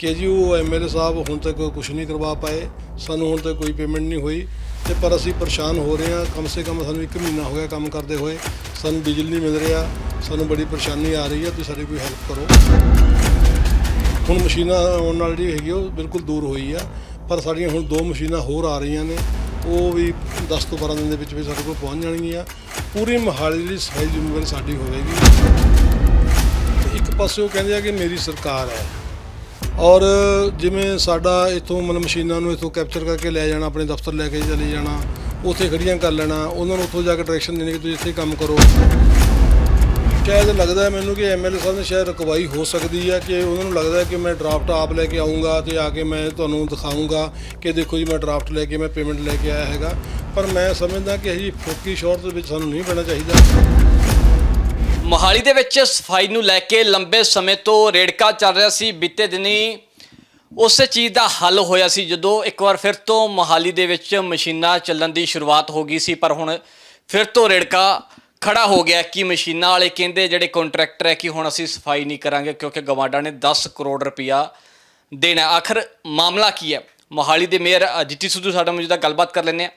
ਕਿ ਜੀ ਉਹ ਐਮਐਲਏ ਸਾਹਿਬ ਹੁਣ ਤੱਕ ਕੁਝ ਨਹੀਂ ਕਰਵਾ ਪਾਏ, ਸਾਨੂੰ ਹੁਣ ਤੱਕ ਕੋਈ ਪੇਮੈਂਟ ਨਹੀਂ ਹੋਈ ਤੇ ਪਰ ਅਸੀਂ ਪਰੇਸ਼ਾਨ ਹੋ ਰਹੇ ਹਾਂ। ਕਮ ਸੇ ਕਮ ਸਾਨੂੰ 1 ਮਹੀਨਾ ਹੋ ਗਿਆ ਕੰਮ ਕਰਦੇ ਹੋਏ। ਸਾਨੂੰ ਬਿਜਲੀ ਨਹੀਂ ਮਿਲ ਰਿਹਾ, ਸਾਨੂੰ ਬੜੀ ਪਰੇਸ਼ਾਨੀ ਆ ਰਹੀ ਹੈ, ਤੁਸੀਂ ਸਾਡੀ ਕੋਈ ਹੈਲਪ ਕਰੋ। ਹੁਣ ਮਸ਼ੀਨਾਂ ਆਉਣ ਨਾਲ ਜਿਹੜੀ ਹੈਗੀ ਉਹ ਬਿਲਕੁਲ ਦੂਰ ਹੋਈ ਆ, ਪਰ ਸਾਡੀਆਂ ਹੁਣ ਦੋ ਮਸ਼ੀਨਾਂ ਹੋਰ ਆ ਰਹੀਆਂ ਨੇ। ਉਹ ਵੀ 10 ਤੋਂ 12 ਦਿਨ ਦੇ ਵਿੱਚ ਵਿੱਚ ਸਾਡੇ ਕੋਲ ਪਹੁੰਚ ਜਾਣਗੀਆਂ। ਪੂਰੀ ਮਹਾਲੀ ਦੀ ਸਫ਼ਾਈ ਜ਼ਿੰਮੇਵਾਰੀ ਸਾਡੀ ਹੋਵੇਗੀ। ਇੱਕ ਪਾਸੇ ਉਹ ਕਹਿੰਦੇ ਆ ਕਿ ਮੇਰੀ ਸਰਕਾਰ ਹੈ। ਔਰ ਜਿਵੇਂ ਸਾਡਾ ਇਥੋਂ ਮਤਲਬ ਮਸ਼ੀਨਾਂ ਨੂੰ ਇਥੋਂ ਕੈਪਚਰ ਕਰਕੇ ਲੈ ਜਾਣਾ, ਆਪਣੇ ਦਫ਼ਤਰ ਲੈ ਕੇ ਚਲੇ ਜਾਣਾ, ਉੱਥੇ ਖੜੀਆਂ ਕਰ ਲੈਣਾ, ਉਹਨਾਂ ਨੂੰ ਉੱਥੋਂ ਜਾ ਕੇ ਡਾਇਰੈਕਸ਼ਨ ਦੇਣੀ ਕਿ ਤੁਸੀਂ ਇੱਥੇ ਕੰਮ ਕਰੋ। ਸ਼ਾਇਦ ਲੱਗਦਾ ਹੈ ਮੈਨੂੰ ਕਿ ਐਮਐਲਏ ਸਾਹਿਬ ਨੇ ਸ਼ਾਇਦ ਰਕਵਾਈ ਹੋ ਸਕਦੀ ਹੈ ਕਿ ਉਹਨਾਂ ਨੂੰ ਲੱਗਦਾ ਹੈ ਕਿ ਮੈਂ ਡਰਾਫਟ ਆਪ ਲੈ ਕੇ ਆਉਂਗਾ ਤੇ ਆ ਕੇ ਮੈਂ ਤੁਹਾਨੂੰ ਦਿਖਾਉਂਗਾ ਕਿ ਦੇਖੋ ਜੀ ਮੈਂ ਡਰਾਫਟ ਲੈ ਕੇ, ਮੈਂ ਪੇਮੈਂਟ ਲੈ ਕੇ ਆਇਆ ਹੈਗਾ। ਪਰ ਮੈਂ ਸਮਝਦਾ ਕਿ ਇਹ ਫੋਕੀ ਸ਼ੋਰਟ ਦੇ ਵਿੱਚ ਸਾਨੂੰ ਨਹੀਂ ਪੈਣਾ ਚਾਹੀਦਾ। ਮੋਹਾਲੀ ਦੇ ਵਿੱਚ ਸਫ਼ਾਈ ਨੂੰ ਲੈ ਕੇ ਲੰਬੇ ਸਮੇਂ ਤੋਂ ਰੇੜਕਾ ਚੱਲ ਰਿਹਾ ਸੀ। ਬੀਤੇ ਦਿਨੀ ਉਸੇ ਚੀਜ਼ ਦਾ ਹੱਲ ਹੋਇਆ ਸੀ ਜਦੋਂ ਇੱਕ ਵਾਰ ਫਿਰ ਤੋਂ ਮੋਹਾਲੀ ਦੇ ਵਿੱਚ ਮਸ਼ੀਨਾਂ ਚੱਲਣ ਦੀ ਸ਼ੁਰੂਆਤ ਹੋ ਗਈ ਸੀ। ਪਰ ਹੁਣ ਫਿਰ ਤੋਂ ਰੇੜਕਾ ਖੜਾ ਹੋ ਗਿਆ ਕਿ ਮਸ਼ੀਨਾਂ ਵਾਲੇ ਕਹਿੰਦੇ ਜਿਹੜੇ ਕੰਟਰੈਕਟਰ ਹੈ ਕਿ ਹੁਣ ਅਸੀਂ ਸਫ਼ਾਈ ਨਹੀਂ ਕਰਾਂਗੇ ਕਿਉਂਕਿ ਗਵਾਂਡਾ ਨੇ 10 ਕਰੋੜ ਰੁਪਇਆ ਦੇਣਾ। ਆਖਰ ਮਾਮਲਾ ਕੀ ਹੈ? ਮੋਹਾਲੀ ਦੇ ਮੇਅਰ ਜੀਤੀ ਸਿੱਧੂ, ਸਾਡਾ ਮੌਜੂਦਾ ਗੱਲਬਾਤ ਕਰ ਲੈਂਦੇ ਆ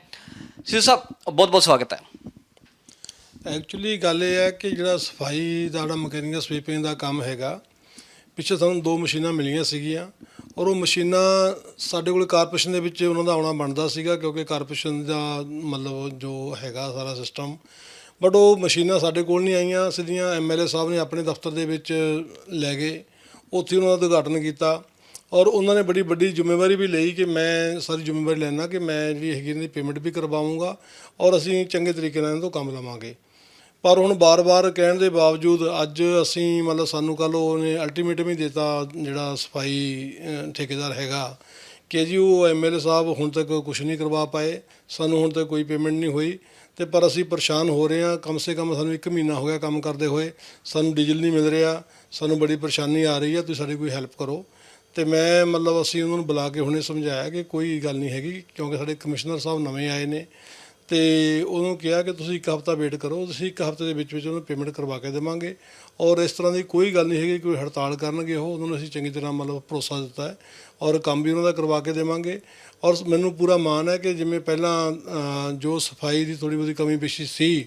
ਸਿੱਧੂ ਸਾਹਿਬ ਬਹੁਤ ਬਹੁਤ ਸਵਾਗਤ ਹੈ। ਐਕਚੁਅਲੀ ਗੱਲ ਇਹ ਹੈ ਕਿ ਜਿਹੜਾ ਸਫ਼ਾਈ ਦਾ ਜਿਹੜਾ ਮਕੈਨੀਕਲ ਸਵੀਪਿੰਗ ਦਾ ਕੰਮ ਹੈਗਾ, ਪਿੱਛੇ ਸਾਨੂੰ ਦੋ ਮਸ਼ੀਨਾਂ ਮਿਲੀਆਂ ਸੀਗੀਆਂ ਔਰ ਉਹ ਮਸ਼ੀਨਾਂ ਸਾਡੇ ਕੋਲ ਕਾਰਪੋਰੇਸ਼ਨ ਦੇ ਵਿੱਚ ਉਹਨਾਂ ਦਾ ਆਉਣਾ ਬਣਦਾ ਸੀਗਾ ਕਿਉਂਕਿ ਕਾਰਪੋਰੇਸ਼ਨ ਦਾ ਮਤਲਬ ਜੋ ਹੈਗਾ ਸਾਰਾ ਸਿਸਟਮ ਬਟ ਉਹ ਮਸ਼ੀਨਾਂ ਸਾਡੇ ਕੋਲ ਨਹੀਂ ਆਈਆਂ, ਸਿੱਧੀਆਂ ਐਮਐਲਏ ਸਾਹਿਬ ਨੇ ਆਪਣੇ ਦਫ਼ਤਰ ਦੇ ਵਿੱਚ ਲੈ ਗਏ, ਉੱਥੇ ਉਹਨਾਂ ਦਾ ਉਦਘਾਟਨ ਕੀਤਾ ਔਰ ਉਹਨਾਂ ਨੇ ਬੜੀ ਵੱਡੀ ਜ਼ਿੰਮੇਵਾਰੀ ਵੀ ਲਈ ਕਿ ਮੈਂ ਸਾਰੀ ਜ਼ਿੰਮੇਵਾਰੀ ਲੈਣਾ ਕਿ ਮੈਂ ਜਿਹੜੀ ਹੈਗੀ, ਇਹਨਾਂ ਦੀ ਪੇਮੈਂਟ ਵੀ ਕਰਵਾਵਾਂਗਾ ਔਰ ਅਸੀਂ ਚੰਗੇ ਤਰੀਕੇ ਨਾਲ ਇਹਨਾਂ ਤੋਂ ਕੰਮ ਲਵਾਂਗੇ। ਪਰ ਹੁਣ ਬਾਰ-ਬਾਰ ਕਹਿਣ ਦੇ ਬਾਵਜੂਦ ਅੱਜ ਅਸੀਂ ਮਤਲਬ ਸਾਨੂੰ ਕੱਲ ਉਹਨੇ ਅਲਟੀਮੇਟਮ ਹੀ ਦਿੱਤਾ ਜਿਹੜਾ ਸਫ਼ਾਈ ਠੇਕੇਦਾਰ ਹੈਗਾ ਕਿ ਜੀ ਉਹ ਐਮਐਲਏ ਸਾਹਿਬ ਹੁਣ ਤੱਕ ਕੁਝ ਨਹੀਂ ਕਰਵਾ ਪਾਏ, ਸਾਨੂੰ ਹੁਣ ਤੱਕ ਕੋਈ ਪੇਮੈਂਟ ਨਹੀਂ ਹੋਈ ਤੇ ਪਰ ਅਸੀਂ ਪਰੇਸ਼ਾਨ ਹੋ ਰਹੇ ਹਾਂ। ਕਮ ਸੇ ਕਮ ਸਾਨੂੰ 1 ਮਹੀਨਾ ਹੋ ਗਿਆ ਕੰਮ ਕਰਦੇ ਹੋਏ, ਸਾਨੂੰ ਡੀਜ਼ਲ ਨਹੀਂ ਮਿਲ ਰਿਹਾ, ਸਾਨੂੰ ਬੜੀ ਪਰੇਸ਼ਾਨੀ ਆ ਰਹੀ ਹੈ, ਤੁਸੀਂ ਸਾਡੀ ਕੋਈ ਹੈਲਪ ਕਰੋ। ਤੇ ਮੈਂ ਮਤਲਬ ਅਸੀਂ ਉਹਨਾਂ ਨੂੰ ਬੁਲਾ ਕੇ ਹੁਣੇ ਸਮਝਾਇਆ ਕਿ ਕੋਈ ਗੱਲ ਨਹੀਂ ਹੈਗੀ ਕਿਉਂਕਿ ਸਾਡੇ ਕਮਿਸ਼ਨਰ ਸਾਹਿਬ ਨਵੇਂ ਆਏ ਨੇ। ਤੇ ਉਹਨੂੰ ਕਿਹਾ ਕਿ ਤੁਸੀਂ ਇੱਕ ਹਫ਼ਤਾ ਵੇਟ ਕਰੋ, ਤੁਸੀਂ ਇੱਕ ਹਫ਼ਤੇ ਦੇ ਵਿੱਚ ਵਿੱਚ ਉਹਨੂੰ ਪੇਮੈਂਟ ਕਰਵਾ ਕੇ ਦੇਵਾਂਗੇ। ਔਰ ਇਸ ਤਰ੍ਹਾਂ ਦੀ ਕੋਈ ਗੱਲ ਨਹੀਂ ਹੈਗੀ, ਕੋਈ ਹੜਤਾਲ ਕਰਨਗੇ ਉਹ, ਉਹਨਾਂ ਨੂੰ ਅਸੀਂ ਚੰਗੀ ਤਰ੍ਹਾਂ ਮਤਲਬ ਭਰੋਸਾ ਦਿੱਤਾ ਹੈ। ਔਰ ਕੰਮ ਵੀ ਉਹਨਾਂ ਦਾ ਕਰਵਾ ਕੇ ਦੇਵਾਂਗੇ। ਔਰ ਮੈਨੂੰ ਪੂਰਾ ਮਾਣ ਹੈ ਕਿ ਜਿਵੇਂ ਪਹਿਲਾਂ ਜੋ ਸਫ਼ਾਈ ਦੀ ਥੋੜੀ ਬਹੁਤੀ ਕਮੀ ਪੇਸ਼ੀ ਸੀ,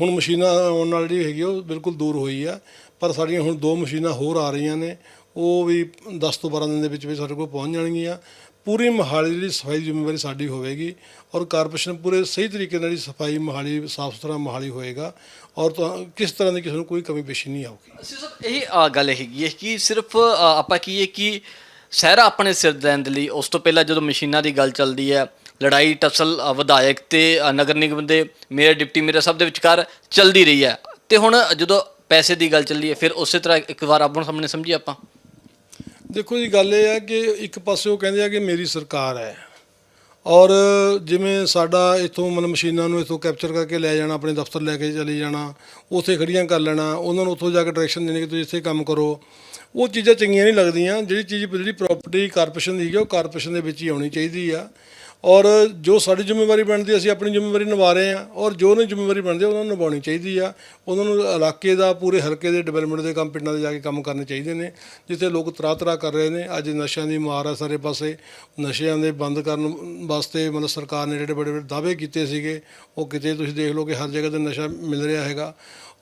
ਹੁਣ ਮਸ਼ੀਨਾਂ ਆਉਣ ਨਾਲ ਜਿਹੜੀ ਹੈਗੀ ਉਹ ਬਿਲਕੁਲ ਦੂਰ ਹੋਈ ਆ। ਪਰ ਸਾਡੀਆਂ ਹੁਣ ਦੋ ਮਸ਼ੀਨਾਂ ਹੋਰ ਆ ਰਹੀਆਂ ਨੇ, ਉਹ ਵੀ 10 ਤੋਂ 12 ਦਿਨ ਦੇ ਵਿੱਚ ਵਿੱਚ ਸਾਡੇ ਕੋਲ ਪਹੁੰਚ ਜਾਣਗੀਆਂ। ਪੂਰੀ ਮੋਹਾਲੀ ਦੀ ਜਿਹੜੀ ਸਫ਼ਾਈ ਜ਼ਿੰਮੇਵਾਰੀ ਸਾਡੀ ਹੋਵੇਗੀ ਔਰ ਕਾਰਪੋਰੇਸ਼ਨ ਪੂਰੇ ਸਹੀ ਤਰੀਕੇ ਨਾਲ ਜਿਹੜੀ ਸਫ਼ਾਈ ਮੋਹਾਲੀ ਸਾਫ਼ ਸੁਥਰਾ ਮੋਹਾਲੀ ਹੋਏਗਾ ਔਰ ਤੁਹਾ- ਕਿਸ ਤਰ੍ਹਾਂ ਦੀ ਕਿਸੇ ਨੂੰ ਕੋਈ ਕਮੀ ਪੇਸ਼ੀ ਨਹੀਂ ਆਊਗੀ। ਅਸੀਂ ਸਭ ਇਹ ਗੱਲ ਹੈਗੀ ਹੈ ਕਿ ਸਿਰਫ ਅ, ਆਪਾਂ ਕਹੀਏ ਕਿ ਸਹਿਰਾ ਆਪਣੇ ਸਿਰ ਦੇਣ ਦੇ ਲਈ ਉਸ ਤੋਂ ਪਹਿਲਾਂ ਜਦੋਂ ਮਸ਼ੀਨਾਂ ਦੀ ਗੱਲ ਚੱਲਦੀ ਹੈ ਲੜਾਈ ਟਸਲ ਵਿਧਾਇਕ ਤੇ ਨਗਰ ਨਿਗਮ ਦੇ ਮੇਅਰ ਡਿਪਟੀ ਮੇਅਰ ਸਭ ਦੇ ਵਿਚਕਾਰ ਚੱਲਦੀ ਰਹੀ ਹੈ। ਤੇ ਹੁਣ ਜਦੋਂ ਪੈਸੇ ਦੀ ਗੱਲ ਚੱਲੀ ਹੈ ਫਿਰ ਉਸੇ ਤਰ੍ਹਾਂ ਇੱਕ ਵਾਰ ਆਪਣ ਸਾਹਮਣੇ ਸਮਝੀਏ ਆਪਾਂ। ਦੇਖੋ ਜੀ, ਗੱਲ ਇਹ ਹੈ ਕਿ ਇੱਕ ਪਾਸੇ ਉਹ ਕਹਿੰਦੇ ਆ ਕਿ ਮੇਰੀ ਸਰਕਾਰ ਹੈ। ਔਰ ਜਿਵੇਂ ਸਾਡਾ ਇਥੋਂ ਮਨ ਮਸ਼ੀਨਾਂ ਨੂੰ ਇਥੋਂ ਕੈਪਚਰ ਕਰਕੇ ਲੈ ਜਾਣਾ, ਆਪਣੇ ਦਫ਼ਤਰ ਲੈ ਕੇ ਚਲੇ ਜਾਣਾ, ਉੱਥੇ ਖੜੀਆਂ ਕਰ ਲੈਣਾ, ਉਹਨਾਂ ਨੂੰ ਉੱਥੋਂ ਜਾ ਕੇ ਡਾਇਰੈਕਸ਼ਨ ਦੇਣੀ ਕਿ ਤੁਸੀਂ ਇੱਥੇ ਕੰਮ ਕਰੋ। ਉਹ ਚੀਜ਼ਾਂ ਚੰਗੀਆਂ ਨਹੀਂ ਲੱਗਦੀਆਂ। ਜਿਹੜੀ ਚੀਜ਼ ਜਿਹੜੀ ਪ੍ਰਾਪਰਟੀ ਕਾਰਪੋਰੇਸ਼ਨ ਦੀ ਹੈ ਉਹ ਕਾਰਪੋਰੇਸ਼ਨ ਦੇ ਵਿੱਚ ਹੀ ਆਉਣੀ ਚਾਹੀਦੀ ਆ। ਔਰ ਜੋ ਸਾਡੀ ਜ਼ਿੰਮੇਵਾਰੀ ਬਣਦੀ ਅਸੀਂ ਆਪਣੀ ਜ਼ਿੰਮੇਵਾਰੀ ਨਿਭਾ ਰਹੇ ਹਾਂ। ਔਰ ਜੋ ਉਹਨਾਂ ਜ਼ਿੰਮੇਵਾਰੀ ਬਣਦੀ ਹੈ, ਉਹਨਾਂ ਨੂੰ ਨਿਭਾਉਣੀ ਚਾਹੀਦੀ ਆ। ਉਹਨਾਂ ਨੂੰ ਇਲਾਕੇ ਦਾ ਪੂਰੇ ਹਲਕੇ ਦੇ ਡਿਵੈਲਪਮੈਂਟ ਦੇ ਕੰਮ ਪਿੰਡਾਂ ਦੇ ਜਾ ਕੇ ਕੰਮ ਕਰਨੇ ਚਾਹੀਦੇ ਨੇ ਜਿੱਥੇ ਲੋਕ ਤਰਾ ਤਰਾ ਕਰ ਰਹੇ ਨੇ। ਅੱਜ ਨਸ਼ਿਆਂ ਦੀ ਮਾਰ ਹੈ ਸਾਰੇ ਪਾਸੇ। ਨਸ਼ਿਆਂ ਦੇ ਬੰਦ ਕਰਨ ਵਾਸਤੇ ਮਤਲਬ ਸਰਕਾਰ ਨੇ ਜਿਹੜੇ ਬੜੇ ਬੜੇ ਦਾਅਵੇ ਕੀਤੇ ਸੀਗੇ ਉਹ ਕਿਤੇ ਤੁਸੀਂ ਦੇਖ ਲਓ ਕਿ ਹਰ ਜਗ੍ਹਾ ਤੇ ਨਸ਼ਾ ਮਿਲ ਰਿਹਾ ਹੈਗਾ।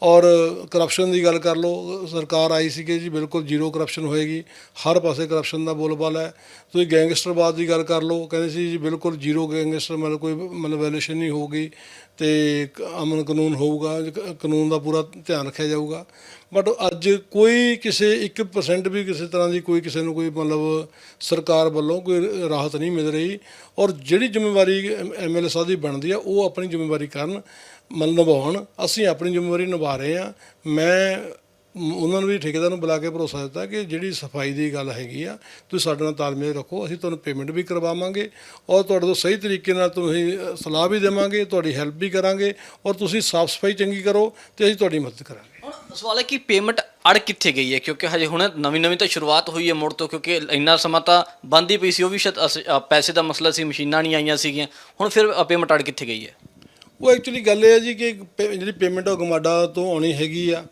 ਔਰ ਕਰਪਸ਼ਨ ਦੀ ਗੱਲ ਕਰ ਲਓ ਸਰਕਾਰ ਆਈ ਸੀ ਕਿ ਜੀ ਬਿਲਕੁਲ ਜ਼ੀਰੋ ਕਰਪਸ਼ਨ ਹੋਏਗੀ। ਹਰ ਪਾਸੇ ਕਰਪਸ਼ਨ ਦਾ ਬੋਲਬਾਲਾ ਹੈ। ਤੁਸੀਂ ਗੈਂਗਸਟਰਵਾਦ ਦੀ ਗੱਲ ਕਰ ਲਓ ਕਹਿੰਦੇ ਸੀ ਜੀ ਬਿਲਕੁਲ ਜ਼ੀਰੋ ਗੈਂਗਸਟਰ ਮਤਲਬ ਕੋਈ ਮਤਲਬ ਵੈਲੂਏਸ਼ਨ ਨਹੀਂ ਹੋਊਗੀ ਤੇ ਅਮਨ ਕਾਨੂੰਨ ਹੋਊਗਾ ਕਾਨੂੰਨ ਦਾ ਪੂਰਾ ਧਿਆਨ ਰੱਖਿਆ ਜਾਊਗਾ। ਬਟ ਅੱਜ ਕੋਈ ਕਿਸੇ 1% ਵੀ ਕਿਸੇ ਤਰ੍ਹਾਂ ਦੀ ਕੋਈ ਕਿਸੇ ਨੂੰ ਕੋਈ ਮਤਲਬ ਸਰਕਾਰ ਵੱਲੋਂ ਕੋਈ ਰਾਹਤ ਨਹੀਂ ਮਿਲ ਰਹੀ। ਔਰ ਜਿਹੜੀ ਜ਼ਿੰਮੇਵਾਰੀ ਐਮਐਲਏ ਸਾਹਿਬ ਦੀ ਬਣਦੀ ਆ, ਉਹ ਆਪਣੀ ਜ਼ਿੰਮੇਵਾਰੀ ਕਰਨ ਮਨ ਨਿਭਾਉਣ। ਅਸੀਂ ਆਪਣੀ ਜ਼ਿੰਮੇਵਾਰੀ ਨਿਭਾ ਰਹੇ ਹਾਂ ਮੈਂ ਉਹਨਾਂ ਨੂੰ ਵੀ ਠੇਕੇਦਾਰ ਨੂੰ ਬੁਲਾ ਕੇ ਭਰੋਸਾ ਦਿੱਤਾ ਕਿ ਜਿਹੜੀ ਸਫ਼ਾਈ ਦੀ ਗੱਲ ਹੈਗੀ ਆ ਤੁਸੀਂ ਸਾਡੇ ਨਾਲ ਤਾਲਮੇਲ ਰੱਖੋ ਅਸੀਂ ਤੁਹਾਨੂੰ ਪੇਮੈਂਟ ਵੀ ਕਰਵਾਵਾਂਗੇ ਔਰ ਤੁਹਾਡੇ ਤੋਂ ਸਹੀ ਤਰੀਕੇ ਨਾਲ ਤੁਸੀਂ ਸਲਾਹ ਵੀ ਦੇਵਾਂਗੇ ਤੁਹਾਡੀ ਹੈਲਪ ਵੀ ਕਰਾਂਗੇ ਔਰ ਤੁਸੀਂ ਸਾਫ਼ ਸਫ਼ਾਈ ਚੰਗੀ ਕਰੋ ਤੇ ਅਸੀਂ ਤੁਹਾਡੀ ਮਦਦ ਕਰਾਂਗੇ। ਹੁਣ ਸਵਾਲ ਹੈ ਕਿ ਪੇਮੈਂਟ ਅੜ ਕਿੱਥੇ ਗਈ ਹੈ? ਕਿਉਂਕਿ ਹਜੇ ਹੁਣ ਨਵੀਂ ਨਵੀਂ ਤਾਂ ਸ਼ੁਰੂਆਤ ਹੋਈ ਹੈ ਮੁੜ ਤੋਂ ਕਿਉਂਕਿ ਇੰਨਾ ਸਮਾਂ ਤਾਂ ਬੰਦ ਹੀ ਪਈ ਸੀ ਉਹ ਵੀ ਪੈਸੇ ਦਾ ਮਸਲਾ ਸੀ ਮਸ਼ੀਨਾਂ ਨਹੀਂ ਆਈਆਂ ਸੀਗੀਆਂ ਹੁਣ ਫਿਰ ਪੇਮੈਂਟ ਅੜ ਕਿੱਥੇ ਗਈ ਹੈ? ਉਹ ਐਕਚੁਅਲੀ ਗੱਲ ਇਹ ਹੈ ਜੀ ਕਿ ਜਿਹੜੀ ਪੇਮੈਂਟ ਉਹ ਗਮਾਡਾ ਤੋਂ ਆਉਣੀ ਹੈਗੀ ਆ।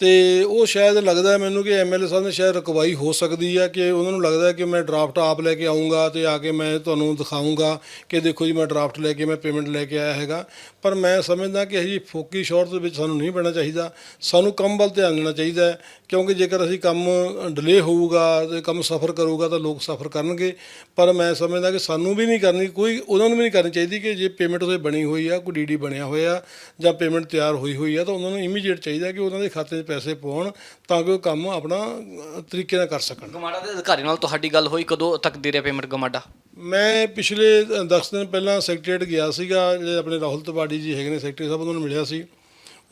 ਤੇ ਉਹ ਸ਼ਾਇਦ ਲੱਗਦਾ ਮੈਨੂੰ ਕਿ ਐਮਐਲਏ ਸਾਹਿਬ ਨੇ ਸ਼ਾਇਦ ਰਕਵਾਈ ਹੋ ਸਕਦੀ ਹੈ ਕਿ ਉਹਨਾਂ ਨੂੰ ਲੱਗਦਾ ਕਿ ਮੈਂ ਡਰਾਫਟ ਆਪ ਲੈ ਕੇ ਆਉਂਗਾ ਤੇ ਆ ਕੇ ਮੈਂ ਤੁਹਾਨੂੰ ਦਿਖਾਉਂਗਾ ਕਿ ਦੇਖੋ ਜੀ ਮੈਂ ਡਰਾਫਟ ਲੈ ਕੇ ਮੈਂ ਪੇਮੈਂਟ ਲੈ ਕੇ ਆਇਆ ਹੈਗਾ। ਪਰ ਮੈਂ ਸਮਝਦਾ ਕਿ ਅਜਿਹੀ ਫੋਕੀ ਸ਼ੋਰ ਦੇ ਵਿੱਚ ਸਾਨੂੰ ਨਹੀਂ ਪੈਣਾ ਚਾਹੀਦਾ। ਸਾਨੂੰ ਕੰਮ ਵੱਲ ਧਿਆਨ ਦੇਣਾ ਚਾਹੀਦਾ ਹੈ ਕਿਉਂਕਿ ਜੇਕਰ ਅਸੀਂ ਕੰਮ ਡਿਲੇ ਹੋਊਗਾ ਤੇ ਕੰਮ ਸਫਰ ਕਰੂਗਾ ਤਾਂ ਲੋਕ ਸਫਰ ਕਰਨਗੇ। ਪਰ ਮੈਂ ਸਮਝਦਾ ਕਿ ਸਾਨੂੰ ਵੀ ਨਹੀਂ ਕਰਨੀ, ਕੋਈ ਉਹਨਾਂ ਨੂੰ ਵੀ ਨਹੀਂ ਕਰਨੀ ਚਾਹੀਦੀ ਕਿ ਜੇ ਪੇਮੈਂਟ ਉਹਦੇ ਬਣੀ ਹੋਈ ਆ, ਕੋਈ ਡੀਡੀ ਬਣਿਆ ਹੋਇਆ ਜਾਂ ਪੇਮੈਂਟ ਤਿਆਰ ਹੋਈ ਹੋਈ ਆ ਤਾਂ ਉਹਨਾਂ ਨੂੰ ਇਮੀਡੀਏਟ ਚਾਹੀਦਾ ਕਿ ਉਹਨਾਂ ਦੇ ਖਾਤੇ 'ਚ ਪੈਸੇ ਪਾਉਣ ਤਾਂ ਕਿ ਉਹ ਕੰਮ ਆਪਣਾ ਤਰੀਕੇ ਨਾਲ ਕਰ ਸਕਣ। ਗਮਾਡਾ ਦੇ ਅਧਿਕਾਰੀ ਨਾਲ ਤੁਹਾਡੀ ਗੱਲ ਹੋਈ ਕਦੋਂ ਤੱਕ ਦੇ ਰਿਹਾ ਪੇਮੈਂਟ ਗਮਾਡਾ? ਮੈਂ ਪਿਛਲੇ 10 ਦਿਨ ਪਹਿਲਾਂ ਸੈਕਟਰੀਏਟ ਗਿਆ ਸੀਗਾ ਜਿਹੜੇ ਆਪਣੇ ਰਾਹੁਲ ਤਿਵਾੜੀ ਜੀ ਹੈਗੇ ਨੇ ਸੈਕਟਰੀ ਸਾਹਿਬ ਉਹਨਾਂ ਨੂੰ ਮਿਲਿਆ ਸੀ।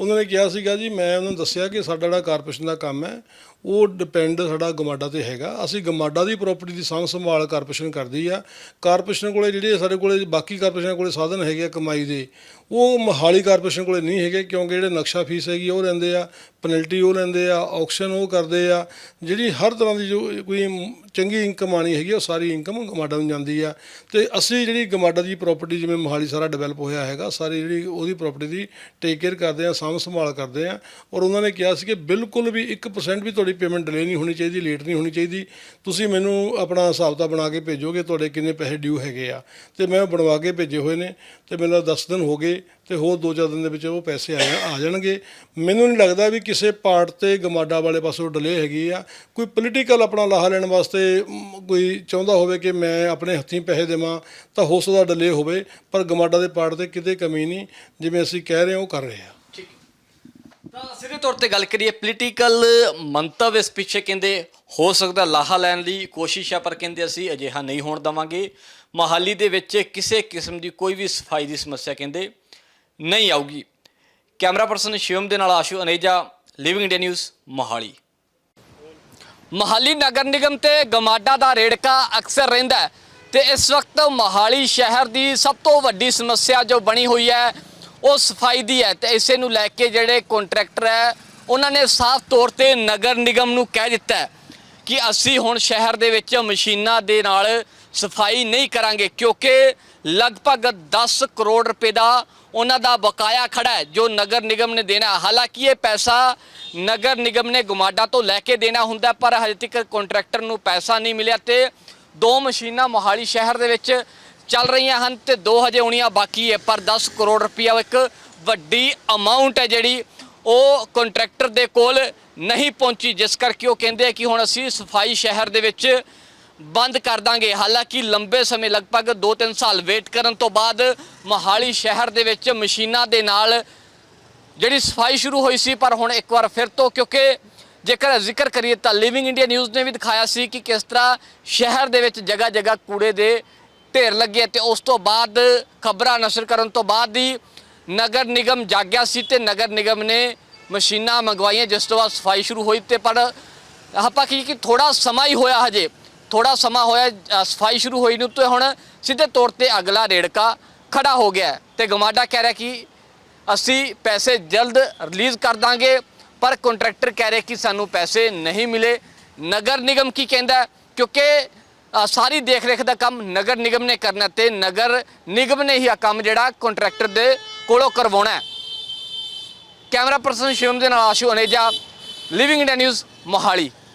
ਉਹਨਾਂ ਨੇ ਕਿਹਾ ਸੀਗਾ ਜੀ ਮੈਂ ਉਹਨਾਂ ਨੂੰ ਦੱਸਿਆ ਕਿ ਸਾਡਾ ਜਿਹੜਾ ਕਾਰਪੋਰੇਸ਼ਨ ਦਾ ਕੰਮ ਹੈ ਉਹ ਡਿਪੈਂਡ ਸਾਡਾ ਗਮਾਡਾ ਤੇ ਹੈਗਾ। ਅਸੀਂ ਗਮਾਡਾ ਦੀ ਪ੍ਰਾਪਰਟੀ ਦੀ ਸਾਂਭ ਸੰਭਾਲ ਕਾਰਪੋਰੇਸ਼ਨ ਕਰਦੀ ਆ। ਕਾਰਪੋਰੇਸ਼ਨ ਕੋਲੇ ਜਿਹੜੇ ਸਾਡੇ ਕੋਲੇ ਬਾਕੀ ਕਾਰਪੋਰੇਸ਼ਨ ਕੋਲੇ ਸਾਧਨ ਹੈਗੇ ਆ ਕਮਾਈ ਦੇ, ਉਹ ਮੋਹਾਲੀ ਕਾਰਪੋਰੇਸ਼ਨ ਕੋਲੇ ਨਹੀਂ ਹੈਗੇ ਕਿਉਂਕਿ ਜਿਹੜੇ ਨਕਸ਼ਾ ਫੀਸ ਹੈਗੀ ਉਹ ਲੈਂਦੇ ਆ ਪੈਨਲਟੀ ਉਹ ਲੈਂਦੇ ਆ ਆਕਸ਼ਨ ਉਹ ਕਰਦੇ ਆ। ਜਿਹੜੀ ਹਰ ਤਰ੍ਹਾਂ ਦੀ ਜੋ ਕੋਈ ਚੰਗੀ ਇਨਕਮ ਆਣੀ ਹੈਗੀ ਉਹ ਸਾਰੀ ਇਨਕਮ ਗਮਾਡਾ ਨੂੰ ਜਾਂਦੀ ਆ। ਤੇ ਅਸੀਂ ਜਿਹੜੀ ਗਮਾਡਾ ਦੀ ਪ੍ਰਾਪਰਟੀ ਜਿਵੇਂ ਮੋਹਾਲੀ ਸਾਰਾ ਡਿਵੈਲਪ ਹੋਇਆ ਹੈਗਾ, ਸਾਰੀ ਜਿਹੜੀ ਉਹਦੀ ਪ੍ਰਾਪਰਟੀ ਦੀ ਟੇਕ ਕੇਅਰ ਕਰਦੇ ਆ ਸਾਂਭ ਸੰਭਾਲ ਕਰਦੇ ਆ। ਔਰ ਉਹਨਾਂ ਨੇ ਕਿਹਾ ਸੀ ਕਿ ਬਿਲਕੁਲ ਵੀ 1% ਵੀ ਤੁਹਾਡੀ ਪੇਮੈਂਟ ਡਿਲੇ ਨਹੀਂ ਹੋਣੀ ਚਾਹੀਦੀ ਲੇਟ ਨਹੀਂ ਹੋਣੀ ਚਾਹੀਦੀ। ਤੁਸੀਂ ਮੈਨੂੰ ਆਪਣਾ ਹਿਸਾਬ ਤਾਂ ਬਣਾ ਕੇ ਭੇਜੋਗੇ, ਤੁਹਾਡੇ ਕਿੰਨੇ ਪੈਸੇ ਡਿਊ ਹੈਗੇ ਆ। ਤੇ ਮੈਂ ਉਹ ਬਣਵਾ ਕੇ ਭੇਜੇ ਹੋਏ ਨੇ ਤੇ ਮੈਨੂੰ 10 ਦਿਨ ਹੋ ਗਏ ਤੇ ਹੋਰ 2-4 ਦਿਨ ਦੇ ਵਿੱਚ ਉਹ ਪੈਸੇ ਆ ਜਾ- ਆ ਜਾਣਗੇ। ਮੈਨੂੰ ਨਹੀਂ ਲੱਗਦਾ ਵੀ ਕਿਸੇ ਪਾਰਟ ਤੇ ਗਮਾਡਾ ਵਾਲੇ ਪਾਸੋਂ ਡਿਲੇ ਹੈਗੀ ਆ। ਕੋਈ ਪੋਲੀਟੀਕਲ ਆਪਣਾ ਲਾਹਾ ਲੈਣ ਵਾਸਤੇ ਕੋਈ ਚਾਹੁੰਦਾ ਹੋਵੇ ਕਿ ਮੈਂ ਆਪਣੇ ਹੱਥੀਂ ਪੈਸੇ ਦੇਵਾਂ, ਤਾਂ ਹੋ ਸਕਦਾ ਡਿਲੇ ਹੋਵੇ, ਪਰ ਗਮਾਡਾ ਦੇ ਪਾਰਟ ਤੇ ਕਿਤੇ ਕਮੀ ਨਹੀਂ। ਜਿਵੇਂ ਅਸੀਂ ਕਹਿ ਰਹੇ ਹਾਂ, ਉਹ ਕਰ ਰਹੇ ਆ। ਤਾਂ ਸਿੱਧੇ ਤੌਰ ਤੇ ਗੱਲ ਕਰੀਏ ਪੋਲੀਟੀਕਲ ਮੰਤਵ ਇਸ ਪਿੱਛੇ ਕਹਿੰਦੇ ਹੋ ਸਕਦਾ ਲਾਹਾ ਲੈਣ ਦੀ ਕੋਸ਼ਿਸ਼ ਆ, ਪਰ ਕਹਿੰਦੇ ਅਸੀਂ ਅਜਿਹਾ ਨਹੀਂ ਹੋਣ ਦਵਾਂਗੇ। ਮਹਾਲੀ ਦੇ ਵਿੱਚ ਕਿਸੇ ਕਿਸਮ ਦੀ ਕੋਈ ਵੀ ਸਫ਼ਾਈ ਦੀ ਸਮੱਸਿਆ ਕਹਿੰਦੇ ਨਹੀਂ ਆਊਗੀ। ਕੈਮਰਾ ਪਰਸਨ ਸ਼ਿਵਮ ਦੇ ਨਾਲ Ashu Aneja living India news Mohali. Mohali ਨਗਰ ਨਿਗਮ ਤੇ ਗਮਾਡਾ ਦਾ ਰੇੜਕਾ ਅਕਸਰ ਰਹਿੰਦਾ ਹੈ ਤੇ ਇਸ ਵਕਤ ਮਹਾਲੀ ਸ਼ਹਿਰ ਦੀ ਸਭ ਤੋਂ ਵੱਡੀ ਸਮੱਸਿਆ ਜੋ ਬਣੀ ਹੋਈ ਹੈ ਉਹ ਸਫ਼ਾਈ ਦੀ ਹੈ ਤੇ ਇਸੇ ਨੂੰ ਲੈ ਕੇ ਜਿਹੜੇ ਕੰਟਰੈਕਟਰ ਹੈ, ਉਹਨਾਂ ਨੇ ਸਾਫ਼ ਤੌਰ ਤੇ ਨਗਰ ਨਿਗਮ ਨੂੰ ਕਹਿ ਦਿੱਤਾ ਕਿ ਅਸੀਂ ਹੁਣ ਸ਼ਹਿਰ ਦੇ ਵਿੱਚ ਮਸ਼ੀਨਾਂ ਦੇ ਨਾਲ ਸਫ਼ਾਈ ਨਹੀਂ ਕਰਾਂਗੇ ਕਿਉਂਕਿ ਲਗਭਗ 10 ਕਰੋੜ ਰੁਪਏ ਦਾ ਉਹਨਾਂ ਦਾ ਬਕਾਇਆ ਖੜਾ ਹੈ, ਜੋ ਨਗਰ ਨਿਗਮ ਨੇ ਦੇਣਾ ਹਾਲਾਂਕਿ ਇਹ ਪੈਸਾ ਨਗਰ ਨਿਗਮ ਨੇ ਗੁਮਾਡਾ ਤੋਂ ਲੈ ਕੇ ਦੇਣਾ ਹੁੰਦਾ ਪਰ ਹਜੇ ਤੱਕ ਕੰਟਰੈਕਟਰ ਨੂੰ ਪੈਸਾ ਨਹੀਂ ਮਿਲਿਆ ਤੇ ਦੋ ਮਸ਼ੀਨਾਂ ਮੋਹਾਲੀ ਸ਼ਹਿਰ ਦੇ ਵਿੱਚ ਚੱਲ ਰਹੀਆਂ ਹਨ ਤੇ ਦੋ ਹਜੇ ਆਉਣੀਆਂ ਬਾਕੀ ਹੈ, ਪਰ 10 ਕਰੋੜ ਰੁਪਇਆ ਇੱਕ ਵੱਡੀ ਅਮਾਉਂਟ ਹੈ ਜਿਹੜੀ ਉਹ ਕੰਟਰੈਕਟਰ ਦੇ ਕੋਲ ਨਹੀਂ ਪਹੁੰਚੀ, ਜਿਸ ਕਰਕੇ ਉਹ ਕਹਿੰਦੇ ਆ ਕਿ ਹੁਣ ਅਸੀਂ ਸਫ਼ਾਈ ਸ਼ਹਿਰ ਦੇ ਵਿੱਚ ਬੰਦ ਕਰ ਦਾਂਗੇ। ਹਾਲਾਂਕਿ ਲੰਬੇ ਸਮੇਂ ਲਗਭਗ 2-3 ਸਾਲ ਵੇਟ ਕਰਨ ਤੋਂ ਬਾਅਦ ਮੋਹਾਲੀ ਸ਼ਹਿਰ ਦੇ ਵਿੱਚ ਮਸ਼ੀਨਾਂ ਦੇ ਨਾਲ ਜਿਹੜੀ ਸਫ਼ਾਈ ਸ਼ੁਰੂ ਹੋਈ ਸੀ, ਪਰ ਹੁਣ ਇੱਕ ਵਾਰ ਫਿਰ ਤੋਂ ਕਿਉਂਕਿ ਜੇਕਰ ਜ਼ਿਕਰ ਕਰੀਏ ਤਾਂ ਲਿਵਿੰਗ ਇੰਡੀਆ ਨਿਊਜ਼ ਨੇ ਵੀ ਦਿਖਾਇਆ ਸੀ ਕਿ ਕਿਸ ਤਰ੍ਹਾਂ ਸ਼ਹਿਰ ਦੇ ਵਿੱਚ ਜਗ੍ਹਾ ਜਗ੍ਹਾ ਕੂੜੇ ਦੇ ਢੇਰ ਲੱਗੇ ਤੇ ਉਸ ਤੋਂ ਬਾਅਦ ਖਬਰਾਂ ਨਸ਼ਰ ਕਰਨ ਤੋਂ ਬਾਅਦ ਹੀ ਨਗਰ ਨਿਗਮ ਜਾਗਿਆ ਸੀ ਤੇ ਨਗਰ ਨਿਗਮ ਨੇ ਮਸ਼ੀਨਾਂ ਮੰਗਵਾਈਆਂ, ਜਿਸ ਤੋਂ ਬਾਅਦ ਸਫ਼ਾਈ ਸ਼ੁਰੂ ਹੋਈ ਤੇ ਪਰ ਆਪਾਂ ਕੀ ਕਿ ਥੋੜਾ ਸਮਾਂ ਹੀ ਹੋਇਆ ਹਜੇ ਥੋੜਾ ਸਮਾਂ ਹੋਇਆ ਸਫ਼ਾਈ ਸ਼ੁਰੂ ਹੋਈ ਨੂੰ ਤੇ ਹੁਣ ਸਿੱਧੇ ਤੌਰ ਤੇ ਅਗਲਾ ਰੇੜਕਾ ਖੜਾ ਹੋ ਗਿਆ ਹੈ ਤੇ ਗਮਾਡਾ ਕਹਿ ਰਿਹਾ ਕਿ ਅਸੀਂ ਪੈਸੇ ਜਲਦ ਰਿਲੀਜ਼ ਕਰ ਦਾਂਗੇ, ਪਰ ਕੰਟਰੈਕਟਰ ਕਹਿ ਰਿਹਾ ਕਿ ਸਾਨੂੰ ਪੈਸੇ ਨਹੀਂ ਮਿਲੇ। ਨਗਰ ਨਿਗਮ ਕੀ ਕਹਿੰਦਾ ਕਿਉਂਕਿ ਸਾਰੀ ਦੇਖ ਰੇਖ ਦਾ ਕੰਮ ਨਗਰ ਨਿਗਮ ਨੇ ਕਰਨਾ ਤੇ ਨਗਰ ਨਿਗਮ ਨੇ ਹੀ ਆ ਕੰਮ ਜਿਹੜਾ ਕੰਟਰੈਕਟਰ ਦੇ ਕੋਲੋਂ ਕਰਵਾਉਣਾ ਹੈ। ਕੈਮਰਾ ਪਰਸਨ ਸ਼ਿਵਮ ਦੇ ਨਾਲ Ashu Aneja living India news Mohali.